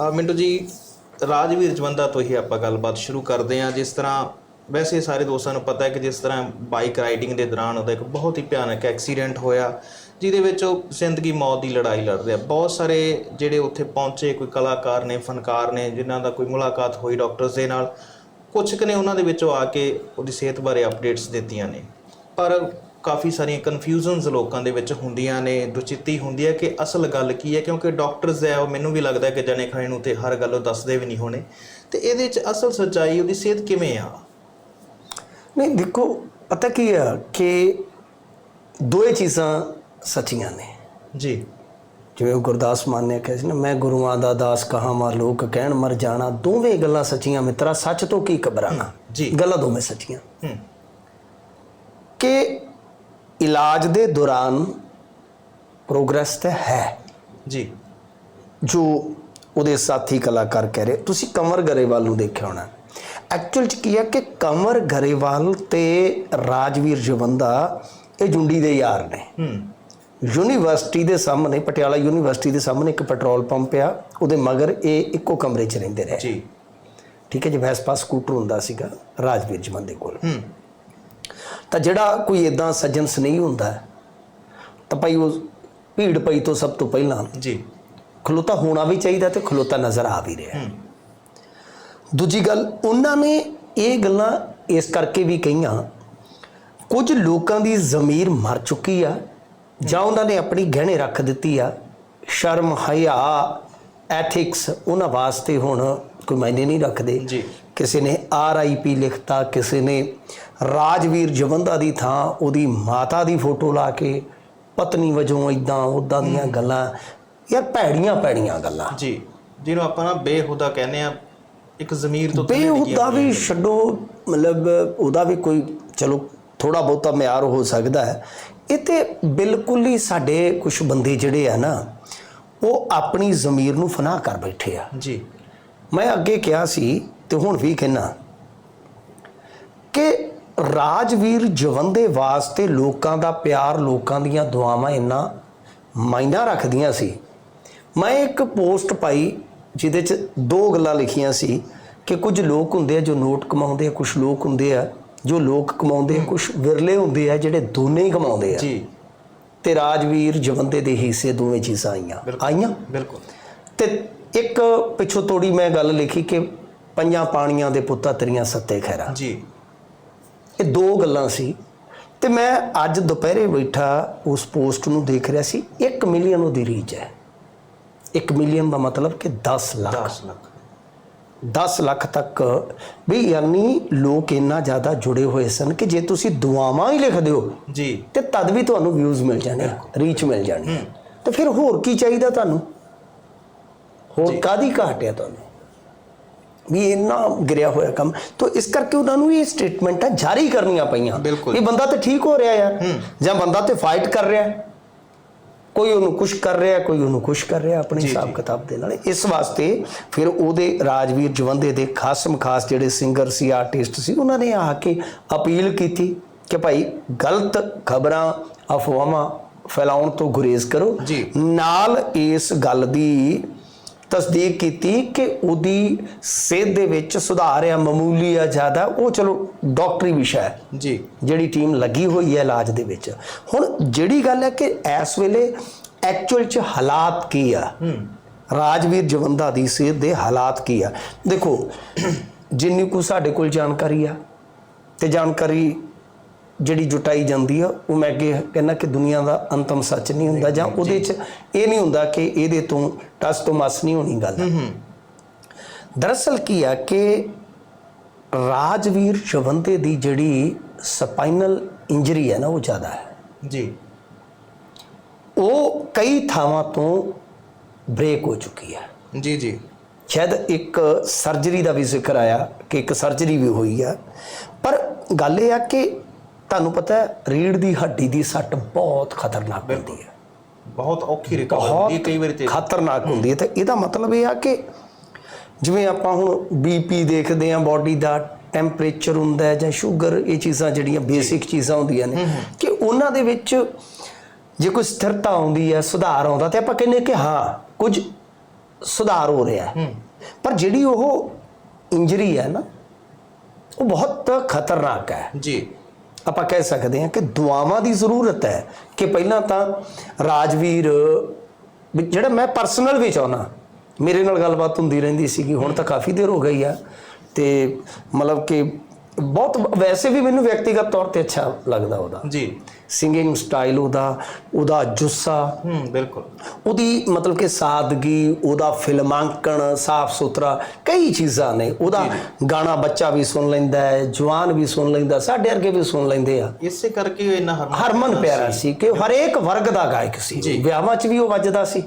ਮਿੰਟੂ ਜੀ, ਰਾਜਵੀਰ ਜਵੰਦਾ ਤੋਂ ਹੀ ਆਪਾਂ ਗੱਲਬਾਤ ਸ਼ੁਰੂ ਕਰਦੇ ਹਾਂ। ਜਿਸ ਤਰ੍ਹਾਂ ਵੈਸੇ ਸਾਰੇ ਦੋਸਤਾਂ ਨੂੰ ਪਤਾ ਹੈ ਕਿ ਜਿਸ ਤਰ੍ਹਾਂ ਬਾਈਕ ਰਾਈਡਿੰਗ ਦੇ ਦੌਰਾਨ ਉਹਦਾ ਇੱਕ ਬਹੁਤ ਹੀ ਭਿਆਨਕ ਐਕਸੀਡੈਂਟ ਹੋਇਆ, ਜਿਹਦੇ ਵਿੱਚ ਉਹ ਜ਼ਿੰਦਗੀ ਮੌਤ ਦੀ ਲੜਾਈ ਲੜ ਰਿਹਾ ਬਹੁਤ ਸਾਰੇ ਜਿਹੜੇ ਉੱਥੇ ਪਹੁੰਚੇ, ਕੋਈ ਕਲਾਕਾਰ ਨੇ, ਫਨਕਾਰ ਨੇ, ਜਿਨ੍ਹਾਂ ਦਾ ਕੋਈ ਮੁਲਾਕਾਤ ਹੋਈ ਡਾਕਟਰਸ ਦੇ ਨਾਲ ਕੁਝ ਕੁ ਨੇ ਉਹਨਾਂ ਦੇ ਵਿੱਚੋਂ ਆ ਕੇ ਉਹਦੀ ਸਿਹਤ ਬਾਰੇ ਅਪਡੇਟਸ ਦਿੱਤੀਆਂ ਨੇ। ਪਰ ਕਾਫੀ ਸਾਰੀਆਂ ਕਨਫਿਊਜ਼ਨਸ ਲੋਕਾਂ ਦੇ ਵਿੱਚ ਹੁੰਦੀਆਂ ਨੇ ਦੁਚਿੱਤੀ ਹੁੰਦੀ ਹੈ ਕਿ ਅਸਲ ਗੱਲ ਕੀ ਹੈ ਕਿਉਂਕਿ ਡਾਕਟਰਸ ਹੈ ਉਹ ਮੈਨੂੰ ਵੀ ਲੱਗਦਾ ਹੈ ਕਿ ਜਣੇ ਖਣੇ ਨੂੰ ਤੇ ਹਰ ਗੱਲ ਉਹ ਦੱਸਦੇ ਵੀ ਨਹੀਂ ਹੋਣੇ। ਤੇ ਇਹਦੇ ਵਿੱਚ ਅਸਲ ਸੱਚਾਈ ਉਹਦੀ ਸਿਹਤ ਕਿਵੇਂ ਆ? ਨਹੀਂ ਦੇਖੋ ਪਤਾ ਕੀ ਆ ਕਿ ਦੋਏ ਚੀਜ਼ਾਂ ਸੱਚੀਆਂ ਨੇ। ਜੀ। ਜਿਵੇਂ ਗੁਰਦਾਸ ਮਾਨ ਨੇ ਕਿਹਾ ਸੀ ਨਾ ਮੈਂ ਗੁਰੂਆਂ ਦਾ ਦਾਸ ਕਹਾਂ ਮਾ ਲੋਕ ਕਹਿਣ ਮਰ ਜਾਣਾ ਦੋਵੇਂ ਗੱਲਾਂ ਸੱਚੀਆਂ ਮਿੱਤਰਾ ਸੱਚ ਤੋਂ ਕੀ ਘਬਰਾਣਾ? ਜੀ। ਗੱਲਾਂ ਦੋਵੇਂ ਸੱਚੀਆਂ। ਹੂੰ। ਕਿ ਇਲਾਜ ਦੇ ਦੌਰਾਨ ਪ੍ਰੋਗਰੈਸ ਤਾਂ ਹੈ। ਜੀ। ਜੋ ਉਹਦੇ ਸਾਥੀ ਕਲਾਕਾਰ ਕਹਿ ਰਹੇ ਤੁਸੀਂ ਕੰਵਰ ਗਰੇਵਾਲ ਨੂੰ ਦੇਖਿਆ ਹੋਣਾ। ਐਕਚੁਅਲ ਚ ਕੀ ਹੈ ਕਿ ਕੰਵਰ ਗਰੇਵਾਲ ਤੇ ਰਾਜਵੀਰ ਜਵੰਦਾ ਇਹ ਜੁੰਡੀ ਦੇ ਯਾਰ ਨੇ। ਹੂੰ। ਯੂਨੀਵਰਸਿਟੀ ਦੇ ਸਾਹਮਣੇ ਪਟਿਆਲਾ ਯੂਨੀਵਰਸਿਟੀ ਦੇ ਸਾਹਮਣੇ ਇੱਕ ਪੈਟਰੋਲ ਪੰਪ ਆ ਉਹਦੇ ਮਗਰ ਇਹ ਇੱਕੋ ਕਮਰੇ 'ਚ ਰਹਿੰਦੇ ਰਹੇ ਜੀ। ਠੀਕ ਹੈ ਜੀ ਵੈਸਪਾ ਸਕੂਟਰ ਹੁੰਦਾ ਸੀਗਾ ਰਾਜਵੀਰ ਜਵੰਦੇ ਕੋਲ। ਹੂੰ। ਤਾਂ ਜਿਹੜਾ ਕੋਈ ਇਦਾਂ ਸੱਜਣ ਸਨੇਹੀ ਹੁੰਦਾ ਤਾਂ ਭਾਈ ਉਹ ਭੀੜ ਪਈ ਤੋਂ ਸਭ ਤੋਂ ਪਹਿਲਾਂ ਜੀ। ਖਲੋਤਾ ਹੋਣਾ ਵੀ ਚਾਹੀਦਾ ਤੇ ਖਲੋਤਾ ਨਜ਼ਰ ਆ ਵੀ ਰਿਹਾ ਦੂਜੀ ਗੱਲ ਉਹਨਾਂ ਨੇ ਇਹ ਗੱਲਾਂ ਇਸ ਕਰਕੇ ਵੀ ਕਹੀਆਂ ਕੁਝ ਲੋਕਾਂ ਦੀ ਜ਼ਮੀਰ ਮਰ ਚੁੱਕੀ ਆ ਜਾਂ ਉਹਨਾਂ ਨੇ ਆਪਣੀ ਗਹਿਣੇ ਰੱਖ ਦਿੱਤੀ ਆ ਸ਼ਰਮ ਹਿਆ ਐਥਿਕਸ ਉਹਨਾਂ ਵਾਸਤੇ ਹੁਣ ਕੋਈ ਮਾਇਨੇ ਨਹੀਂ ਰੱਖਦੇ। ਜੀ। ਕਿਸੇ ਨੇ ਆਰ ਆਈ ਪੀ ਲਿਖਤਾ ਕਿਸੇ ਨੇ ਰਾਜਵੀਰ ਜਵੰਦਾ ਦੀ ਥਾਂ ਉਹਦੀ ਮਾਤਾ ਦੀ ਫੋਟੋ ਲਾ ਕੇ ਪਤਨੀ ਵਜੋਂ ਇਦਾਂ ਉਦਾਂ ਦੀਆਂ ਗੱਲਾਂ। ਯਾਰ ਭੈੜੀਆਂ ਭੈੜੀਆਂ ਗੱਲਾਂ। ਜੀ। ਜਿਹਨੂੰ ਆਪਾਂ ਨਾ ਬੇਹੁਦਾ ਕਹਿੰਦੇ ਆ ਇੱਕ ਜ਼ਮੀਰ ਤੋਂ ਬੇਹੁਦਾ ਵੀ ਛੱਡੋ ਮਤਲਬ ਉਹਦਾ ਵੀ ਕੋਈ ਚਲੋ ਥੋੜਾ ਬਹੁਤਾ ਮਿਆਰ ਹੋ ਸਕਦਾ ਹੈ। ਇਹ ਤੇ ਬਿਲਕੁਲ ਹੀ ਸਾਡੇ ਕੁਝ ਬੰਦੇ ਜਿਹੜੇ ਆ ਨਾ ਉਹ ਆਪਣੀ ਜ਼ਮੀਰ ਨੂੰ ਫਨਾਹ ਕਰ ਬੈਠੇ ਆ। ਜੀ। ਮੈਂ ਅੱਗੇ ਕਿਹਾ ਸੀ ਤੇ ਹੁਣ ਵੀ ਕਹਿਣਾ ਕਿ ਰਾਜਵੀਰ ਜਵੰਦੇ ਵਾਸਤੇ ਲੋਕਾਂ ਦਾ ਪਿਆਰ ਲੋਕਾਂ ਦੀਆਂ ਦੁਆਵਾਂ ਇੰਨਾ ਮਾਇਨਾ ਰੱਖਦੀਆਂ ਸੀ। ਮੈਂ ਇੱਕ ਪੋਸਟ ਪਾਈ ਜਿਹਦੇ 'ਚ ਦੋ ਗੱਲਾਂ ਲਿਖੀਆਂ ਸੀ ਕਿ ਕੁਝ ਲੋਕ ਹੁੰਦੇ ਆ ਜੋ ਨੋਟ ਕਮਾਉਂਦੇ ਆ ਕੁਝ ਲੋਕ ਹੁੰਦੇ ਆ ਜੋ ਲੋਕ ਕਮਾਉਂਦੇ ਆ ਕੁਝ ਵਿਰਲੇ ਹੁੰਦੇ ਆ ਜਿਹੜੇ ਦੋਨੇ ਹੀ ਕਮਾਉਂਦੇ ਆ। ਜੀ। ਤੇ ਰਾਜਵੀਰ ਜਵੰਦੇ ਦੇ ਹਿੱਸੇ ਦੋਵੇਂ ਚੀਜ਼ਾਂ ਆਈਆਂ। ਆਈਆਂ? ਬਿਲਕੁਲ। ਤੇ ਇੱਕ ਪਿੱਛੋਂ ਤੋੜੀ ਮੈਂ ਗੱਲ ਲਿਖੀ ਕਿ ਪੰਜਾਂ ਪਾਣੀਆਂ ਦੇ ਪੁੱਤਾਂ ਤੇਰੀਆਂ ਸੱਤੇ ਖੈਰਾ। ਜੀ। ਇਹ ਦੋ ਗੱਲਾਂ ਸੀ ਤੇ ਮੈਂ ਅੱਜ ਦੁਪਹਿਰੇ ਬੈਠਾ ਉਸ ਪੋਸਟ ਨੂੰ ਦੇਖ ਰਿਹਾ ਸੀ 1 ਮਿਲੀਅਨ ਉਹਦੀ ਰੀਚ ਹੈ। 1 ਮਿਲੀਅਨ ਦਾ ਮਤਲਬ ਕਿ 10 ਲੱਖ। 10 ਲੱਖ। 10 ਲੱਖ ਤੱਕ। ਵੀ ਯਾਨੀ ਲੋਕ ਇੰਨਾ ਜ਼ਿਆਦਾ ਜੁੜੇ ਹੋਏ ਸਨ ਕਿ ਜੇ ਤੁਸੀਂ ਦੁਆਵਾਂ ਹੀ ਲਿਖ ਦਿਓ ਜੀ। ਤੇ ਤਦ ਵੀ ਤੁਹਾਨੂੰ ਵਿਊਜ਼ ਮਿਲ ਜਾਣੇ ਰੀਚ ਮਿਲ ਜਾਣੀ ਤੇ ਫਿਰ ਹੋਰ ਕੀ ਚਾਹੀਦਾ ਤੁਹਾਨੂੰ? ਹੋਰ ਕਾਦੀ ਘਾਟ ਹੈ ਤੁਹਾਨੂੰ? ਵੀ ਇੰਨਾ ਗਿਰਿਆ ਹੋਇਆ ਕੰਮ। ਤੋਂ ਇਸ ਕਰਕੇ ਉਹਨਾਂ ਨੂੰ ਇਹ ਸਟੇਟਮੈਂਟਾਂ ਜਾਰੀ ਕਰਨੀਆਂ ਪਈਆਂ। ਇਹ ਬੰਦਾ ਤੇ ਠੀਕ ਹੋ ਰਿਹਾ ਯਾਰ ਜਾਂ ਬੰਦਾ ਤੇ ਫਾਈਟ ਕਰ ਰਿਹਾ। ਕੋਈ ਉਹਨੂੰ ਕੁਛ ਕਰ ਰਿਹਾ ਕੋਈ ਉਹਨੂੰ ਕੁਛ ਕਰ ਰਿਹਾ ਆਪਣੇ ਹਿਸਾਬ ਕਿਤਾਬ ਦੇ ਨਾਲ। ਇਸ ਵਾਸਤੇ ਫਿਰ ਉਹਦੇ ਰਾਜਵੀਰ ਜਵੰਦੇ ਦੇ ਖਾਸਮ ਖਾਸ ਜਿਹੜੇ ਸਿੰਗਰ ਸੀ ਆਰਟਿਸਟ ਸੀ ਉਹਨਾਂ ਨੇ ਆ ਕੇ ਅਪੀਲ ਕੀਤੀ ਕਿ ਭਾਈ ਗਲਤ ਖਬਰਾਂ ਅਫਵਾਹਾਂ ਫੈਲਾਉਣ ਤੋਂ ਗੁਰੇਜ਼ ਕਰੋ। ਨਾਲ ਇਸ ਗੱਲ ਦੀ ਤਸਦੀਕ ਕੀਤੀ ਕਿ ਉਹਦੀ ਸਿਹਤ ਦੇ ਵਿੱਚ ਸੁਧਾਰ ਆ ਮਾਮੂਲੀ ਆ ਜ਼ਿਆਦਾ ਉਹ ਚਲੋ ਡਾਕਟਰੀ ਵਿਸ਼ਾ ਹੈ। ਜੀ। ਜਿਹੜੀ ਟੀਮ ਲੱਗੀ ਹੋਈ ਹੈ ਇਲਾਜ ਦੇ ਵਿੱਚ। ਹੁਣ ਜਿਹੜੀ ਗੱਲ ਹੈ ਕਿ ਇਸ ਵੇਲੇ ਐਕਚੁਅਲ ਚ ਹਾਲਾਤ ਕੀ ਆ? ਰਾਜਵੀਰ ਜਵੰਦਾ ਦੀ ਸਿਹਤ ਦੇ ਹਾਲਾਤ ਕੀ ਆ? ਦੇਖੋ ਜਿੰਨੀ ਕੁ ਸਾਡੇ ਕੋਲ ਜਾਣਕਾਰੀ ਆ ਤੇ ਜਾਣਕਾਰੀ ਜਿਹੜੀ ਜੁਟਾਈ ਜਾਂਦੀ ਆ ਉਹ ਮੈਂ ਅੱਗੇ ਕਹਿੰਦਾ ਕਿ ਦੁਨੀਆ ਦਾ ਅੰਤਮ ਸੱਚ ਨਹੀਂ ਹੁੰਦਾ ਜਾਂ ਉਹਦੇ ਚ ਇਹ ਨਹੀਂ ਹੁੰਦਾ ਕਿ ਇਹਦੇ ਤੋਂ ਟਸ ਤੋਂ ਮਸ ਨਹੀਂ ਹੋਣੀ ਗੱਲ। ਦਰਅਸਲ ਕੀ ਆ ਕਿ ਰਾਜਵੀਰ ਜਵੰਦੇ ਦੀ ਜਿਹੜੀ ਸਪਾਈਨਲ ਇੰਜਰੀ ਹੈ ਨਾ ਉਹ ਜ਼ਿਆਦਾ ਹੈ। ਜੀ। ਉਹ ਕਈ ਥਾਵਾਂ ਤੋਂ ਬ੍ਰੇਕ ਹੋ ਚੁੱਕੀ ਹੈ। ਜੀ ਜੀ। ਸ਼ਾਇਦ ਇੱਕ ਸਰਜਰੀ ਦਾ ਵੀ ਜ਼ਿਕਰ ਆਇਆ ਕਿ ਇੱਕ ਸਰਜਰੀ ਵੀ ਹੋਈ ਆ। ਪਰ ਗੱਲ ਇਹ ਆ ਕਿ ਤੁਹਾਨੂੰ ਪਤਾ ਹੈ ਰੀੜ ਦੀ ਹੱਡੀ ਦੀ ਸੱਟ ਬਹੁਤ ਖਤਰਨਾਕ ਹੁੰਦੀ ਹੈ ਬਹੁਤ ਔਖੀ ਰਿਕਵਰੀ ਹੁੰਦੀ ਹੈ ਕਈ ਵਾਰੀ ਤੇ ਖਤਰਨਾਕ ਹੁੰਦੀ ਹੈ। ਤੇ ਇਹਦਾ ਮਤਲਬ ਇਹ ਆ ਕਿ ਜਿਵੇਂ ਆਪਾਂ ਹੁਣ ਬੀਪੀ ਦੇਖਦੇ ਆ ਬਾਡੀ ਦਾ ਟੈਂਪਰੇਚਰ ਹੁੰਦਾ ਹੈ ਜਾਂ ਸ਼ੂਗਰ ਇਹ ਚੀਜ਼ਾਂ ਜਿਹੜੀਆਂ ਬੇਸਿਕ ਚੀਜ਼ਾਂ ਹੁੰਦੀਆਂ ਨੇ ਕਿ ਉਹਨਾਂ ਦੇ ਵਿੱਚ ਜੇ ਕੋਈ ਸਥਿਰਤਾ ਆਉਂਦੀ ਹੈ ਸੁਧਾਰ ਆਉਂਦਾ ਤੇ ਆਪਾਂ ਕਹਿੰਦੇ ਕਿ ਹਾਂ ਕੁਝ ਸੁਧਾਰ ਹੋ ਰਿਹਾ ਹੈ। ਪਰ ਜਿਹੜੀ ਉਹ ਇੰਜਰੀ ਹੈ ਨਾ ਉਹ ਬਹੁਤ ਖਤਰਨਾਕ ਹੈ। ਜੀ। ਆਪਾਂ ਕਹਿ ਸਕਦੇ ਹਾਂ ਕਿ ਦੁਆਵਾਂ ਦੀ ਜ਼ਰੂਰਤ ਹੈ ਕਿ ਪਹਿਲਾਂ ਤਾਂ ਰਾਜਵੀਰ, ਵੀ ਜਿਹੜਾ ਮੈਂ ਪਰਸਨਲ ਵੀ ਚਾਹਣਾ ਮੇਰੇ ਨਾਲ ਗੱਲਬਾਤ ਹੁੰਦੀ ਰਹਿੰਦੀ ਸੀਗੀ, ਹੁਣ ਤਾਂ ਕਾਫੀ ਦੇਰ ਹੋ ਗਈ ਆ, ਤੇ ਮਤਲਬ ਕਿ ਬਹੁਤ ਵੈਸੇ ਵੀ ਮੈਨੂੰ ਵਿਅਕਤੀਗਤ ਤੌਰ ਤੇ ਅੱਛਾ ਲੱਗਦਾ ਉਹਦਾ। ਜੀ। ਸਿੰਗਿੰਗ ਸਟਾਈਲ ਉਹਦਾ ਉਹਦਾ ਜੁੱਸਾ। ਹੂੰ ਬਿਲਕੁਲ। ਉਹਦੀ ਮਤਲਬ ਕਿ ਸਾਦਗੀ ਉਹਦਾ ਫਿਲਮਾਂਕਣ ਸਾਫ਼ ਸੁਥਰਾ ਕਈ ਚੀਜ਼ਾਂ ਨੇ। ਉਹਦਾ ਗਾਣਾ ਬੱਚਾ ਵੀ ਸੁਣ ਲੈਂਦਾ ਹੈ ਜਵਾਨ ਵੀ ਸੁਣ ਲੈਂਦਾ ਸਾਡੇ ਵਰਗੇ ਵੀ ਸੁਣ ਲੈਂਦੇ ਆ। ਇਸੇ ਕਰਕੇ ਉਹ ਇੰਨਾ ਹਰਮਨ ਪਿਆਰਾ ਸੀ। ਕਿ ਹਰੇਕ ਵਰਗ ਦਾ ਗਾਇਕ ਸੀ। ਵਿਆਹਾਂ 'ਚ ਵੀ ਉਹ ਵੱਜਦਾ ਸੀ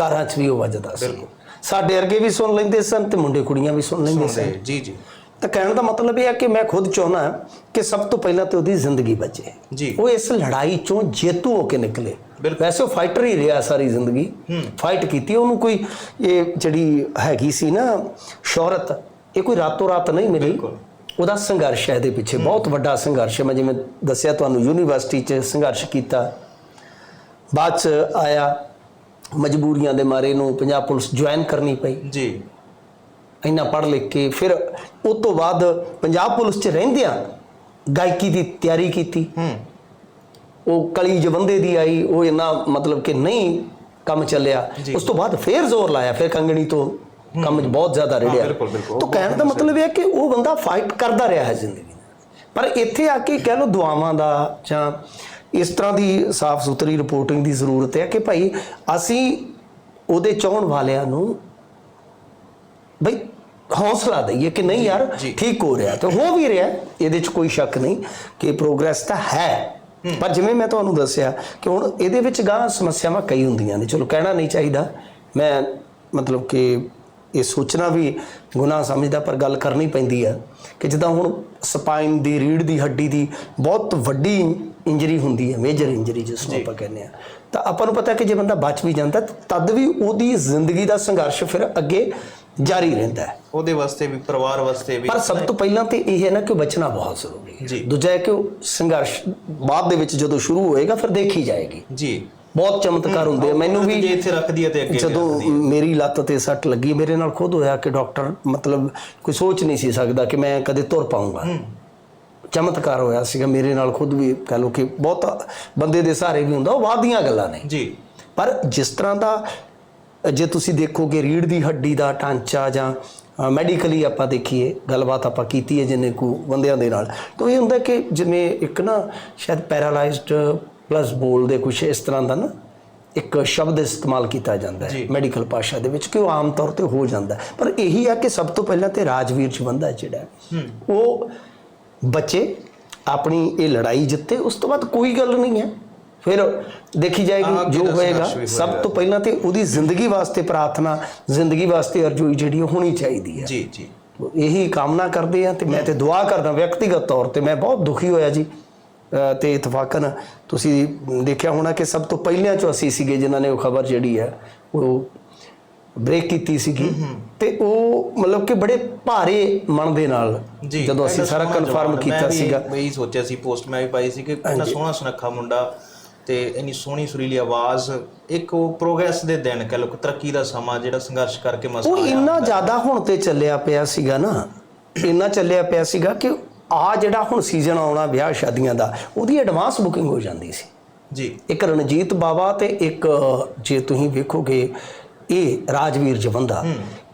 ਘਰਾਂ 'ਚ ਵੀ ਉਹ ਵੱਜਦਾ ਸੀ। ਸਾਡੇ ਵਰਗੇ ਵੀ ਸੁਣ ਲੈਂਦੇ ਸਨ ਤੇ ਮੁੰਡੇ ਕੁੜੀਆਂ ਵੀ ਸੁਣ ਲੈਂਦੇ ਸਨ। ਜੀ ਜੀ। ਤਾਂ ਕਹਿਣ ਦਾ ਮਤਲਬ ਇਹ ਹੈ ਕਿ ਮੈਂ ਖੁਦ ਚਾਹੁੰਦਾ ਕਿ ਸਭ ਤੋਂ ਪਹਿਲਾਂ ਤੇ ਉਹਦੀ ਜ਼ਿੰਦਗੀ ਬਚੇ। ਜੀ। ਉਹ ਇਸ ਲੜਾਈ ਚੋਂ ਜੇਤੂ ਹੋ ਕੇ ਨਿਕਲੇ। ਵੈਸੇ ਉਹ ਫਾਈਟਰ ਹੀ ਰਿਹਾ ਸਾਰੀ ਜ਼ਿੰਦਗੀ। ਫਾਈਟ ਕੀਤੀ। ਉਹਨੂੰ ਕੋਈ ਇਹ ਜਿਹੜੀ ਹੈਗੀ ਸੀ ਨਾ ਸ਼ੌਹਰਤ ਇਹ ਕੋਈ ਰਾਤੋਂ ਰਾਤ ਨਹੀਂ ਮਿਲੀ। ਉਹਦਾ ਸੰਘਰਸ਼ ਹੈ ਇਹਦੇ ਪਿੱਛੇ। ਬਹੁਤ ਵੱਡਾ ਸੰਘਰਸ਼ ਹੈ। ਮੈਂ ਜਿਵੇਂ ਦੱਸਿਆ ਤੁਹਾਨੂੰ ਯੂਨੀਵਰਸਿਟੀ 'ਚ ਸੰਘਰਸ਼ ਕੀਤਾ। ਬਾਅਦ 'ਚ ਆਇਆ। ਮਜਬੂਰੀਆਂ ਦੇ ਮਾਰੇ ਨੂੰ ਪੰਜਾਬ ਪੁਲਿਸ ਜੁਆਇਨ ਕਰਨੀ ਪਈ। ਜੀ। ਇੰਨਾ ਪੜ੍ਹ ਲਿਖ ਕੇ ਫਿਰ ਉਸ ਤੋਂ ਬਾਅਦ ਪੰਜਾਬ ਪੁਲਿਸ 'ਚ ਰਹਿੰਦਿਆਂ ਗਾਇਕੀ ਦੀ ਤਿਆਰੀ ਕੀਤੀ। ਹੂੰ। ਉਹ ਕਲੀ ਜਵੰਦੇ ਦੀ ਆਈ ਉਹ ਇੰਨਾ ਮਤਲਬ ਕਿ ਨਹੀਂ ਕੰਮ ਚੱਲਿਆ। ਉਸ ਤੋਂ ਬਾਅਦ ਫੇਰ ਜ਼ੋਰ ਲਾਇਆ ਫਿਰ ਕੰਗਣੀ ਤੋਂ ਕੰਮ ਬਹੁਤ ਜ਼ਿਆਦਾ ਰੜਿਆ। ਬਿਲਕੁਲ। ਤਾਂ ਕਹਿਣ ਦਾ ਮਤਲਬ ਇਹ ਹੈ ਕਿ ਉਹ ਬੰਦਾ ਫਾਈਟ ਕਰਦਾ ਰਿਹਾ ਹੈ ਜ਼ਿੰਦਗੀ ਪਰ ਇੱਥੇ ਆ ਕੇ ਕਹਿ ਲਓ ਦੁਆਵਾਂ ਦਾ ਜਾਂ ਇਸ ਤਰ੍ਹਾਂ ਦੀ ਸਾਫ਼ ਸੁਥਰੀ ਰਿਪੋਰਟਿੰਗ ਦੀ ਜ਼ਰੂਰਤ ਹੈ ਕਿ ਭਾਈ ਅਸੀਂ ਉਹਦੇ ਚਾਹਣ ਵਾਲਿਆਂ ਨੂੰ ਬਈ ਹੌਸਲਾ ਦਈਏ ਕਿ ਨਹੀਂ ਯਾਰ। ਠੀਕ ਹੋ ਰਿਹਾ ਤੇ ਹੋ ਵੀ ਰਿਹਾ ਇਹਦੇ 'ਚ ਕੋਈ ਸ਼ੱਕ ਨਹੀਂ ਕਿ ਪ੍ਰੋਗਰੈਸ ਤਾਂ ਹੈ। ਪਰ ਜਿਵੇਂ ਮੈਂ ਤੁਹਾਨੂੰ ਦੱਸਿਆ ਕਿ ਹੁਣ ਇਹਦੇ ਵਿੱਚ ਗਾਂ ਸਮੱਸਿਆਵਾਂ ਕਈ ਹੁੰਦੀਆਂ ਨੇ। ਚਲੋ ਕਹਿਣਾ ਨਹੀਂ ਚਾਹੀਦਾ। ਮੈਂ ਮਤਲਬ ਕਿ ਇਹ ਸੋਚਣਾ ਵੀ ਗੁਨਾਹ ਸਮਝਦਾ ਪਰ ਗੱਲ ਕਰਨੀ ਪੈਂਦੀ ਆ ਕਿ ਜਿੱਦਾਂ ਹੁਣ ਸਪਾਈਨ ਦੀ ਰੀੜ ਦੀ ਹੱਡੀ ਦੀ ਬਹੁਤ ਵੱਡੀ ਇੰਜਰੀ ਹੁੰਦੀ ਹੈ ਮੇਜਰ ਇੰਜਰੀ ਜਿਸ ਨੂੰ ਆਪਾਂ ਕਹਿੰਦੇ ਆ ਤਾਂ ਆਪਾਂ ਨੂੰ ਪਤਾ ਕਿ ਜੇ ਬੰਦਾ ਬਚ ਵੀ ਜਾਂਦਾ ਤਦ ਵੀ ਉਹਦੀ ਜ਼ਿੰਦਗੀ ਦਾ ਸੰਘਰਸ਼ ਫਿਰ ਅੱਗੇ ਜਾਰੀ ਰਹਿੰਦਾ ਹੈ। ਉਹਦੇ ਵਾਸਤੇ ਵੀ ਪਰਿਵਾਰ ਵਾਸਤੇ ਵੀ। ਪਰ ਸਭ ਤੋਂ ਪਹਿਲਾਂ ਤੇ ਇਹ ਹੈ ਨਾ ਕਿ ਬਚਣਾ ਬਹੁਤ ਜ਼ਰੂਰੀ ਹੈ। ਦੂਜਾ ਹੈ ਕਿ ਉਹ ਸੰਘਰਸ਼ ਬਾਅਦ ਦੇ ਵਿੱਚ ਜਦੋਂ ਸ਼ੁਰੂ ਹੋਏਗਾ ਫਿਰ ਦੇਖੀ ਜਾਏਗੀ। ਜੀ। ਬਹੁਤ ਚਮਤਕਾਰ ਹੁੰਦੇ ਆ। ਮੈਨੂੰ ਵੀ ਜੇ ਇੱਥੇ ਰੱਖਦੀ ਹੈ ਤੇ ਅੱਗੇ ਜਦੋਂ ਮੇਰੀ ਲੱਤ ਤੇ ਸੱਟ ਲੱਗੀ ਮੇਰੇ ਨਾਲ ਖੁਦ ਹੋਇਆ ਕਿ ਡਾਕਟਰ ਮਤਲਬ ਕੋਈ ਸੋਚ ਨਹੀਂ ਸੀ ਸਕਦਾ ਕਿ ਮੈਂ ਕਦੇ ਤੁਰ ਪਾਉਂਗਾ। ਚਮਤਕਾਰ ਹੋਇਆ ਸੀਗਾ ਮੇਰੇ ਨਾਲ ਖੁਦ ਵੀ ਕਹ ਲਓ ਕਿ ਬਹੁਤ ਬੰਦੇ ਦੇ ਸਹਾਰੇ ਵੀ ਹੁੰਦਾ ਉਹ ਬਾਅਦ ਦੀਆਂ ਗੱਲਾਂ ਨੇ। ਜੀ। ਪਰ ਜਿਸ ਤਰ੍ਹਾਂ ਦਾ ਜੇ ਤੁਸੀਂ ਦੇਖੋਗੇ ਰੀੜ ਦੀ ਹੱਡੀ ਦਾ ਢਾਂਚਾ ਜਾਂ ਮੈਡੀਕਲੀ ਆਪਾਂ ਦੇਖੀਏ ਗੱਲਬਾਤ ਆਪਾਂ ਕੀਤੀ ਹੈ ਜਿੰਨੇ ਕੋ ਬੰਦਿਆਂ ਦੇ ਨਾਲ ਤਾਂ ਇਹ ਹੁੰਦਾ ਕਿ ਜਿਵੇਂ ਇੱਕ ਨਾ ਸ਼ਾਇਦ ਪੈਰਾਲਾਈਜ਼ਡ ਪਲੱਸ ਬੋਲਦੇ ਕੁਝ ਇਸ ਤਰ੍ਹਾਂ ਦਾ ਨਾ ਇੱਕ ਸ਼ਬਦ ਇਸਤੇਮਾਲ ਕੀਤਾ ਜਾਂਦਾ ਹੈ ਮੈਡੀਕਲ ਭਾਸ਼ਾ ਦੇ ਵਿੱਚ ਕਿ ਉਹ ਆਮ ਤੌਰ ਤੇ ਹੋ ਜਾਂਦਾ। ਪਰ ਇਹੀ ਆ ਕਿ ਸਭ ਤੋਂ ਪਹਿਲਾਂ ਤੇ ਰਾਜਵੀਰ ਜਵੰਦਾ ਜਿਹੜਾ ਹੈ, ਉਹ ਬੱਚੇ ਆਪਣੀ ਇਹ ਲੜਾਈ ਜਿੱਤੇ ਉਸ ਤੋਂ ਬਾਅਦ ਕੋਈ ਗੱਲ ਨਹੀਂ ਹੈ। ਫਿਰ ਦੇਖੀ ਹਾਂ, ਜਾਏਗੀ ਜੋ ਹੋਏਗਾ। ਸਭ ਤੋਂ ਪਹਿਲਾਂ ਤੇ ਉਹਦੀ ਜ਼ਿੰਦਗੀ ਵਾਸਤੇ ਪ੍ਰਾਰਥਨਾ ਜ਼ਿੰਦਗੀ ਵਾਸਤੇ ਅਰਜ਼ੋਈ ਜਿਹੜੀ ਹੋਣੀ ਚਾਹੀਦੀ ਹੈ। ਜੀ ਜੀ। ਇਹੀ ਕਾਮਨਾ ਕਰਦੇ ਆ ਤੇ ਮੈਂ ਤੇ ਦੁਆ ਕਰਦਾ ਵਿਅਕਤੀਗਤ ਤੌਰ ਤੇ ਮੈਂ ਬਹੁਤ ਦੁਖੀ ਹੋਇਆ ਜੀ ਤੇ ਇਤਫਾਕਨ। ਤੁਸੀਂ ਦੇਖਿਆ ਹੋਣਾ ਕਿ ਸਭ ਤੋਂ ਪਹਿਲਿਆਂ ਚੋਂ ਅਸੀਂ ਸੀਗੇ ਜਿਨ੍ਹਾਂ ਨੇ ਉਹ ਖਬਰ ਜਿਹੜੀ ਹੈ ਉਹ ਬ੍ਰੇਕ ਕੀਤੀ ਸੀਗੀ। ਤੇ ਉਹ ਮਤਲਬ ਕਿ ਬੜੇ ਭਾਰੇ ਮਨ ਦੇ ਨਾਲ ਜਦੋਂ ਅਸੀਂ ਸਾਰਾ ਕਨਫਰਮ ਕੀਤਾ ਮੈਂ ਵੀ ਸੀਗਾ। ਇਹੀ ਸੋਚਿਆ ਸੀ ਪੋਸਟ ਮੈਂ ਵੀ ਪਾਈ ਸੀ ਕਿ ਇੰਨਾ ਸੋਹਣਾ ਸੁਨੱਖਾ ਮੁੰਡਾ ਤੇ ਇੰਨੀ ਸੋਹਣੀ ਸੁਰੀਲੀ ਆਵਾਜ਼ ਇੱਕ ਉਹ ਪ੍ਰੋਗਰੈਸ ਦੇ ਦਿਨ ਕਹ ਲੋ ਤਰੱਕੀ ਦਾ ਸਮਾਂ ਜਿਹੜਾ ਸੰਘਰਸ਼ ਕਰਕੇ ਮਸਲਾ ਉਹ ਇੰਨਾ ਜ਼ਿਆਦਾ ਹੁਣ ਤੇ ਚੱਲਿਆ ਪਿਆ ਸੀਗਾ ਨਾ ਇੰਨਾ ਚੱਲਿਆ ਪਿਆ ਸੀਗਾ ਕਿ ਆ ਜਿਹੜਾ ਹੁਣ ਸੀਜ਼ਨ ਆਉਣਾ ਵਿਆਹ ਸ਼ਾਦੀਆਂ ਦਾ ਉਹਦੀ ਐਡਵਾਂਸ ਬੁਕਿੰਗ ਹੋ ਜਾਂਦੀ ਸੀ। ਜੀ। ਇੱਕ ਰਣਜੀਤ ਬਾਵਾ ਤੇ ਇੱਕ ਜੇ ਤੁਸੀਂ ਵੇਖੋਗੇ ਇਹ ਰਾਜਵੀਰ ਜਵੰਦਾ।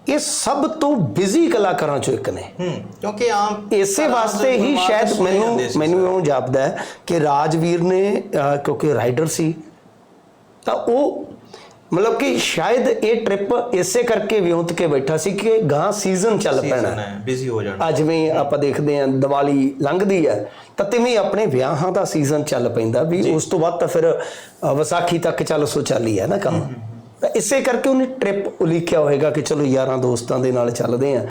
ਇਹ ਸਭ ਤੋਂ ਬਿਜ਼ੀ ਕਲਾਕਾਰਾਂ ਚੋਂ ਇੱਕ ਨੇ। ਹੂੰ ਕਿਉਂਕਿ ਆਮ ਇਸੇ ਵਾਸਤੇ ਹੀ ਸ਼ਾਇਦ ਮੈਨੂੰ ਮੈਨੂੰ ਇਉਂ ਜਾਪਦਾ ਹੈ ਕਿ ਰਾਜਵੀਰ ਨੇ ਕਿਉਂਕਿ ਰਾਈਡਰ ਸੀ ਤਾਂ ਉਹ ਮਤਲਬ ਕਿ ਸ਼ਾਇਦ ਇਹ ਟ੍ਰਿਪ ਇਸੇ ਕਰਕੇ ਵਿਉਂਤ ਕੇ ਬੈਠਾ ਸੀ ਕਿ ਗਾਂ ਸੀਜ਼ਨ ਚੱਲ ਪੈਣਾ। ਹੈ ਬਿਜ਼ੀ ਹੋ ਜਾਣਾ। ਅੱਜ ਜਿਵੇਂ ਆਪਾਂ ਦੇਖਦੇ ਆਂ ਦੀਵਾਲੀ ਲੰਘਦੀ ਹੈ ਤਾਂ ਤਿਵੇਂ ਆਪਣੇ ਵਿਆਹਾਂ ਦਾ ਸੀਜ਼ਨ ਚੱਲ ਪੈਂਦਾ ਵੀ ਉਸ ਤੋਂ ਬਾਅਦ ਤਾਂ ਫਿਰ ਵਿਸਾਖੀ ਤੱਕ ਚੱਲ ਸੋ ਚੱਲੀ ਹੈ ਨਾ ਕੰਮ। ਤਾਂ ਇਸੇ ਕਰਕੇ ਉਹਨੇ ਟ੍ਰਿਪ ਉਲੀਖਿਆ ਹੋਏਗਾ ਕਿ ਚਲੋ ਯਾਰਾਂ ਦੋਸਤਾਂ ਦੇ ਨਾਲ ਚੱਲਦੇ ਆਂ